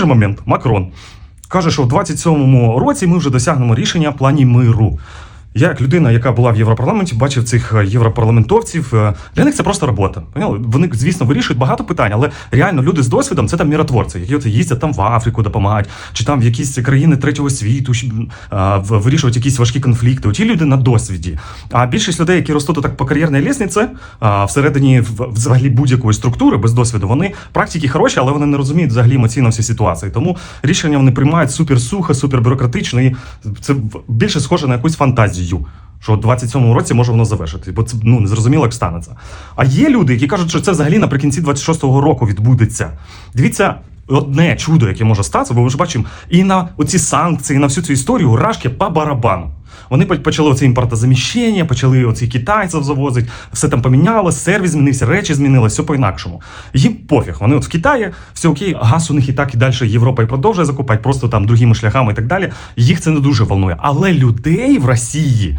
же момент Макрон каже, що в 27-му році ми вже досягнемо рішення в плані миру. Я, як людина, яка була в Європарламенті, бачив цих е, європарламентовців. е, Для них це просто робота. Поняли? Вони, звісно, вирішують багато питань, але реально люди з досвідом це там міротворці, які от їздять там в Африку допомагають, чи там в якісь країни третього світу вирішують якісь важкі конфлікти. Оті люди на досвіді. А більшість людей, які ростуть так по кар'єрній лісниці, всередині взагалі будь-якої структури без досвіду, вони практики хороші, але вони не розуміють взагалі емоційно всі ситуації. Тому рішення вони приймають супер сухо, супер бюрократично, і це більше схоже на якусь фантазію. Що в 27-му році може воно завершити, бо це ну незрозуміло, як станеться. А є люди, які кажуть, що це взагалі наприкінці 26-го року відбудеться. Дивіться, одне чудо, яке може статися, бо ми ж бачимо і на оці санкції, і на всю цю історію рашки по барабану. Вони почали оце імпортозаміщення, почали оці китайців завозити, все там помінялося, сервіс змінився, речі змінилися, все по-інакшому. Їм пофіг. Вони от в Китаї, все окей, газ у них і так і далі Європа і продовжує закупати, просто там другими шляхами і так далі. Їх це не дуже волнує. Але людей в Росії.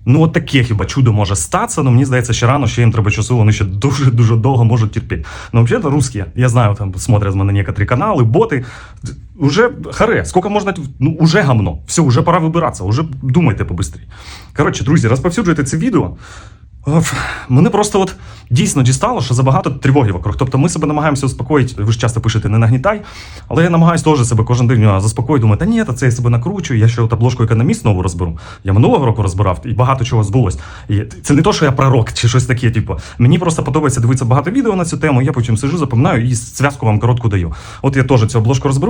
Ну, от таке хіба чудо може статися, але мені здається, ще рано, ще їм треба часу, вони ще дуже-дуже довго можуть терпіти. Ну, взагалі, русські, я знаю, там смотрят мене некоторі канали, боти. Уже харе, скільки можна, ну, уже гамно. Все, уже пора вибиратися, уже думайте побистрій. Коротше, друзі, розповсюджуйте це відео. Оф, Мене просто от дійсно дістало, що забагато тривоги вокруг. Тобто ми себе намагаємося успокоїти. Ви ж часто пишете не нагнітай, але я намагаюся теж себе кожен день заспокоїти. Думаю, та ні, та це я себе накручую. Я ще обложку економіст нову розберу. Я минулого року розбирав і багато чого збулось. І це не то, що я пророк чи щось таке. Типу, мені просто подобається дивитися багато відео на цю тему. Я потім сижу, запоминаю і зв'язку вам коротку даю. От я теж цю обложку розберу.